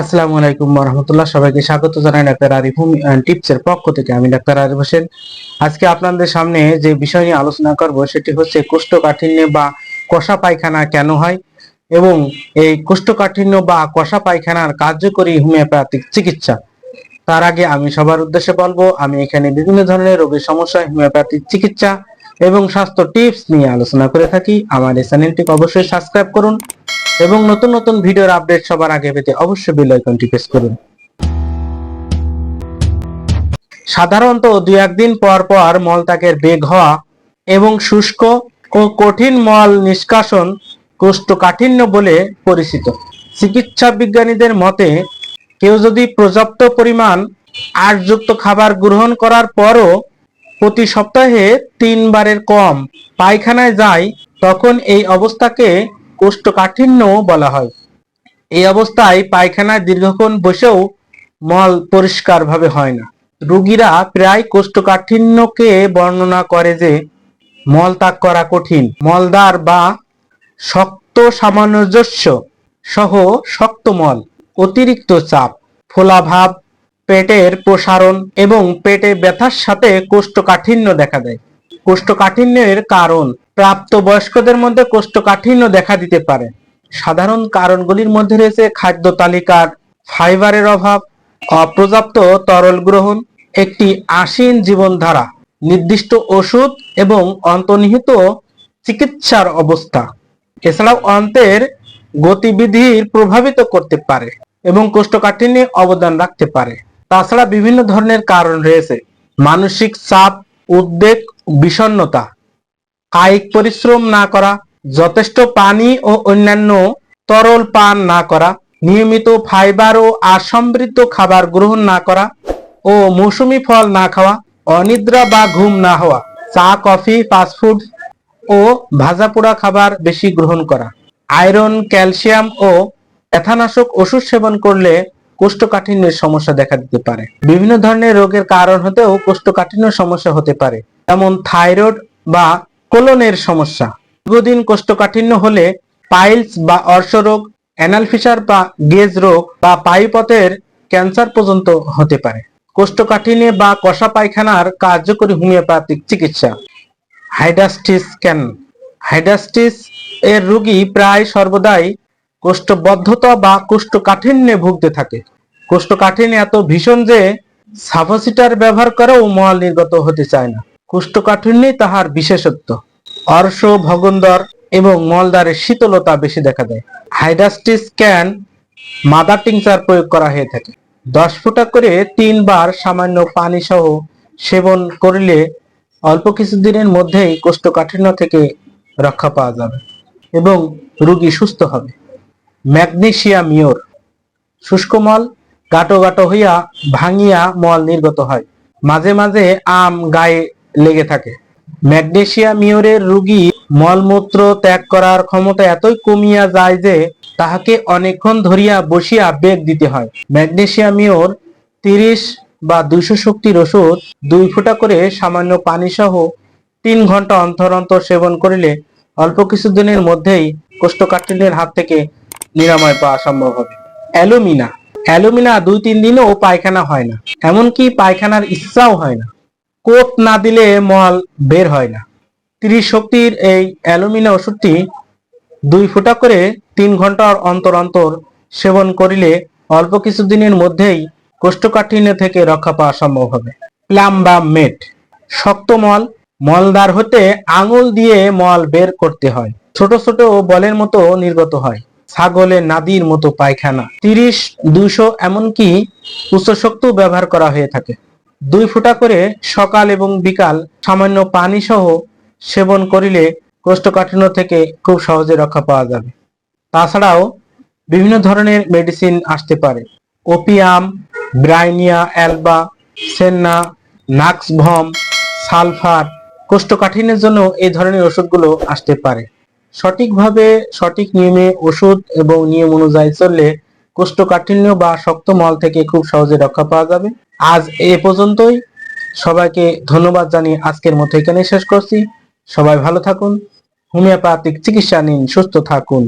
আসসালামু আলাইকুম রহমতুল্লাহ সবাইকে স্বাগত জানাই ডাক্তার আরিফ টিপস এর পক্ষ থেকে। আমি ডাক্তার আরিফ হোসেন। আজকে আপনাদের সামনে যে বিষয় নিয়ে আলোচনা করব, সেটি হচ্ছে কোষ্ঠকাঠিন্য বা কষা পায়খানা কেন হয় এবং এই কোষ্ঠকাঠিন্য বা কষা পায়খানার কার্যকরী হোমিওপ্যাথিক চিকিৎসা। তার আগে আমি সবার উদ্দেশ্যে বলব, আমি এখানে বিভিন্ন ধরনের রোগের সমস্যা হোমিওপ্যাথিক চিকিৎসা এবং স্বাস্থ্য টিপস নিয়ে আলোচনা করে থাকি। আমার এই চ্যানেলটিকে অবশ্যই সাবস্ক্রাইব করুন। এবং নতুন নতুন ভিডিওর আপডেট সবার আগে পেতে অবশ্যই বেল আইকনটি প্রেস করুন। সাধারণত দুই একদিন পর পর মলত্যাগের বেগ হওয়া এবং শুষ্ক ও কঠিন মল নিষ্কাশন কোষ্ঠকাঠিন্য বলে পরিচিত। চিকিৎসা বিজ্ঞানীদের মতে, কেউ যদি পর্যাপ্ত পরিমাণ আশযুক্ত খাবার গ্রহণ করার পরও প্রতি সপ্তাহে তিনবারের কম পায়খানায় যায়, তখন এই অবস্থাকে কোষ্ঠকাঠিন্য বলা হয়। এই অবস্থায় পায়খানায় দীর্ঘক্ষণ বসেও মল পরিষ্কারভাবে হয় না। রুগীরা প্রায় কোষ্ঠকাঠিন্যকে বর্ণনা করে যে, মল ত্যাগ করা কঠিন। মলদার বা শক্ত সামঞ্জস্য সহ শক্ত মল, অতিরিক্ত চাপ, ফোলাভাব, পেটের প্রসারণ এবং পেটে ব্যথার সাথে কোষ্ঠকাঠিন্য দেখা দেয়। কোষ্ঠকাঠিন্যের কারণ প্রাপ্তবয়স্কদের মধ্যে কোষ্ঠকাঠিন্য দেখা দিতে পারে। সাধারণ কারণগুলির মধ্যে রয়েছে খাদ্য তালিকার ফাইবারের অভাব, অপর্যাপ্ত তরল গ্রহণ, একটি আসীন জীবনধারা, নির্দিষ্ট ওষুধ এবং অন্তর্নিহিত চিকিৎসার অবস্থা। এছাড়াও অন্তের গতিবিধির প্রভাবিত করতে পারে এবং কোষ্ঠকাঠিন্যে অবদান রাখতে পারে। তাছাড়া বিভিন্ন ধরনের কারণ রয়েছে। মানসিক চাপ, উদ্বেগ বিষণ্ণতা। কায়িক পরিশ্রম না করা, যথেষ্ট পানি ও অন্যান্য তরল পান না করা, নিয়মিত ফাইবার ও আসমৃদ্ধ খাবার গ্রহণ না করা ও মৌসুমী ফল না খাওয়া, অনিদ্রা বা ঘুম না হওয়া, চা, কফি ফাস্টফুড ও ভাজা পোড়া খাবার বেশি গ্রহণ করা। আয়রন, ক্যালসিয়াম ও ব্যথানাশক ওষুধ সেবন করলে কোষ্ঠকাঠিন্যের সমস্যা দেখা দিতে পারে। বিভিন্ন ধরনের রোগের কারণ হতেও কোষ্ঠকাঠিন্য সমস্যা হতে পারে, যেমন থাইরয়েড বা কোলনের সমস্যা। দীর্ঘদিন কোষ্ঠকাঠিন্য হলে পাইলস বা অর্শরোগ, অ্যানাল ফিসার বা গেজ রোগ বা পায়ুপথের ক্যান্সার পর্যন্ত হতে পারে। কোষ্ঠকাঠিন্যে বা কষা পায়খানার কার্যকরী হোমিওপ্যাথিক চিকিৎসা। হাইডাস্টিস ক্যান হাইডাস্টিস এর রোগী প্রায় সর্বদাই কোষ্ঠবদ্ধতা বা কোষ্ঠকাঠিন্যে ভুগতে থাকে। কোষ্ঠকাঠিন্য এত ভীষণ যে সাফাসিটার ব্যবহার করেও মল নির্গত হতে চায় না। কোষ্ঠকাঠিন্যই তাহার বিশেষত্ব। অর্শ, ভগন্দর এবং মলদারের শীতলতা বেশি দেখা দেয়। হাইডাস্টিস ক্যান মাদার টিংচার প্রয়োগ করা হয়ে থাকে। দশ ফুটা করে তিনবার সামান্য পানি সহ সেবন করলে অল্প কিছুদিনের মধ্যেই কোষ্ঠকাঠিন্য থেকে রক্ষা পাওয়া যাবে এবং রুগী সুস্থ হবে। ম্যাগনেসিয়াম মিওর শুষ্ক মল গাটো গাটো হইয়া ভাঙিয়া মল নির্গত হয়। মাঝে মাঝে আম গায়ে লেগে থাকে। ম্যাগনেসিয়াম মিওরের রোগী মলমূত্র ত্যাগ করার ক্ষমতা এতই কমিয়া যায় যে তাহাকে অনেকক্ষণ ধরিয়া বসিয়া বেগ দিতে হয়। ম্যাগনেশিয়া মিওর তিরিশ বা দুইশো শক্তির ওষুধ দুই ফুটা করে সামান্য পানি সহ তিন ঘণ্টা অন্তর অন্তর সেবন করিলে অল্প কিছুদিনের মধ্যেই কোষ্ঠকাঠিন্যের হাত থেকে নিরাময় পাওয়া সম্ভব হবে। অ্যালুমিনা। অ্যালুমিনা দুই তিন দিনও পায়খানা হয় না। এমনকি পায়খানার ইচ্ছাও হয় না। কোপ না দিলে মল বের হয় না। ত্রিশ শক্তির এই অ্যালুমিনা ওষুধটি দুই ফুটা করে তিন ঘণ্টার অন্তর অন্তর সেবন করিলে অল্প কিছুদিনের মধ্যেই কোষ্ঠকাঠিন্য থেকে রক্ষা পাওয়া সম্ভব হবে। প্লাম বা মেট। শক্ত মল। মলদার হতে আঙুল দিয়ে মল বের করতে হয়। ছোট ছোট বলের মতো নির্গত হয়। ছাগলের নাদির মতো পায়খানা। তিরিশ, দুইশো এমনকি উচ্চশক্ত ব্যবহার করা হয়ে থাকে। দুই ফুটা করে সকাল এবং বিকাল সামান্য পানি সহ সেবন করিলে কোষ্ঠকাঠিন্য থেকে খুব সহজে রক্ষা পাওয়া যাবে। তাছাড়াও বিভিন্ন ধরনের মেডিসিন আসতে পারে। Opium bryonia alba senna nux vom sulphur কোষ্ঠকাঠিন্যের জন্য এই ধরনের ওষুধগুলো আসতে পারে। সঠিকভাবে, সঠিক নিয়মে ওষুধ এবং নিয়ম অনুযায়ী চললে কোষ্ঠকাঠিন্য বা শক্ত মল থেকে খুব সহজে রক্ষা পাওয়া যাবে। আজ এ পর্যন্তই। সবাইকে ধন্যবাদ জানিয়ে আজকের মতো এখানে শেষ করছি। সবাই ভালো থাকুন। হোমিওপ্যাথিক চিকিৎসা নিন, সুস্থ থাকুন।